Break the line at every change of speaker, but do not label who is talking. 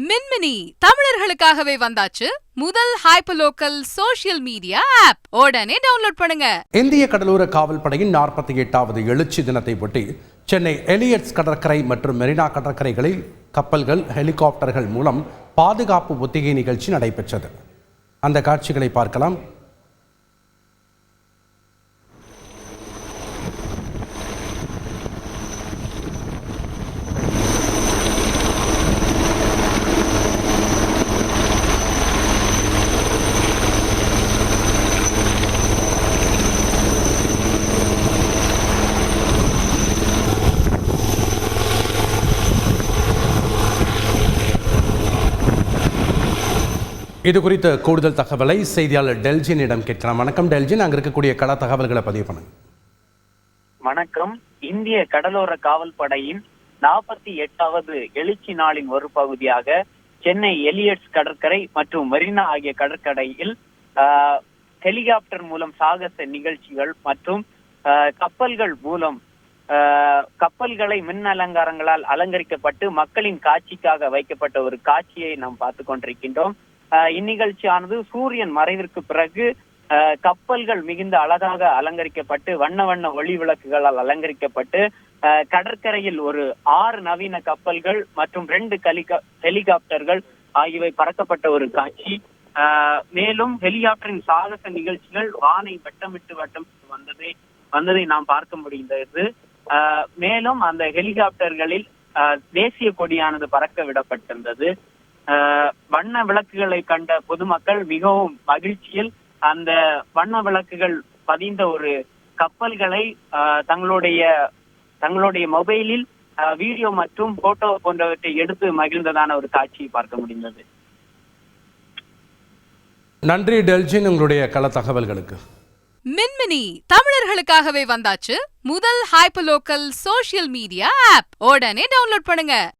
மின்மினி தமிழர்களுக்காகவே வந்தாச்சு முதல் hyper local social media app உடனே டவுன்லோட் பண்ணுங்க.
இந்திய கடலோர காவல் படையின் நாற்பத்தி எட்டாவது எழுச்சி தினத்தை ஒட்டி சென்னை எலியட்ஸ் கடற்கரை மற்றும் மெரினா கடற்கரைகளில் கப்பல்கள் ஹெலிகாப்டர்கள் மூலம் பாதுகாப்பு ஒத்திகை நிகழ்ச்சி நடைபெற்றது. அந்த காட்சிகளை பார்க்கலாம். இது குறித்த கூடுதல் தகவலை செய்தியாளர் டெல்ஜினிடம் கேட்கலாம். வணக்கம் டெல்ஜின் அங்கே இருக்கக்கூடிய கள தகவல்களை பதிவு பண்ணுங்க.
வணக்கம். இந்திய கடலோர காவல் படையின் நாற்பத்தி எட்டாவது எழுச்சி நாளின் ஒரு பகுதியாக சென்னை எலியட்ஸ் கடற்கரை மற்றும் மெரினா ஆகிய கடற்கரையில் ஆஹ், ஹெலிகாப்டர் மூலம் சாகச நிகழ்ச்சிகள் மற்றும் ஆஹ், கப்பல்கள் மூலம் ஆஹ், கப்பல்களை மின் அலங்காரங்களால் அலங்கரிக்கப்பட்டு மக்களின் காட்சிக்காக வைக்கப்பட்ட ஒரு காட்சியை நாம் பார்த்து கொண்டிருக்கின்றோம். இந்நிகழ்ச்சியானது சூரியன் மறைவிற்கு பிறகு கப்பல்கள் மிகுந்த அழகாக அலங்கரிக்கப்பட்டு வண்ண வண்ண ஒளி விளக்குகளால் அலங்கரிக்கப்பட்டு கடற்கரையில் ஒரு ஆறு நவீன கப்பல்கள் மற்றும் ரெண்டு ஹெலிகாப்டர்கள் ஆகியவை பறக்கப்பட்ட ஒரு காட்சி. ஆஹ், மேலும் ஹெலிகாப்டரின் சாகச நிகழ்ச்சிகள் வானை வட்டமிட்டு வட்டமிட்டு வந்ததை வந்ததை நாம் பார்க்க முடிந்தது. ஆஹ், மேலும் அந்த ஹெலிகாப்டர்களில் தேசிய கொடியானது பறக்க விடப்பட்டிருந்தது. வண்ண விளக்குகளை கண்ட பொதுமக்கள் மிகவும் மகிழ்ச்சியில் அந்த வண்ண விளக்குகள் பதிந்த ஒரு கப்பல்களை ஆஹ், தங்களுடைய தங்களுடைய மொபைலில் வீடியோ மற்றும் போட்டோ போன்றவற்றை எடுத்து மகிழ்ந்ததான ஒரு காட்சியை பார்க்க முடிந்தது.
நன்றி டெல்ஜின் உங்களுடைய கள தகவல்களுக்கு.
மின்மினி தமிழர்களுக்காகவே வந்தாச்சு முதல் hyper local social media app. உடனே டவுன்லோட் பண்ணுங்க.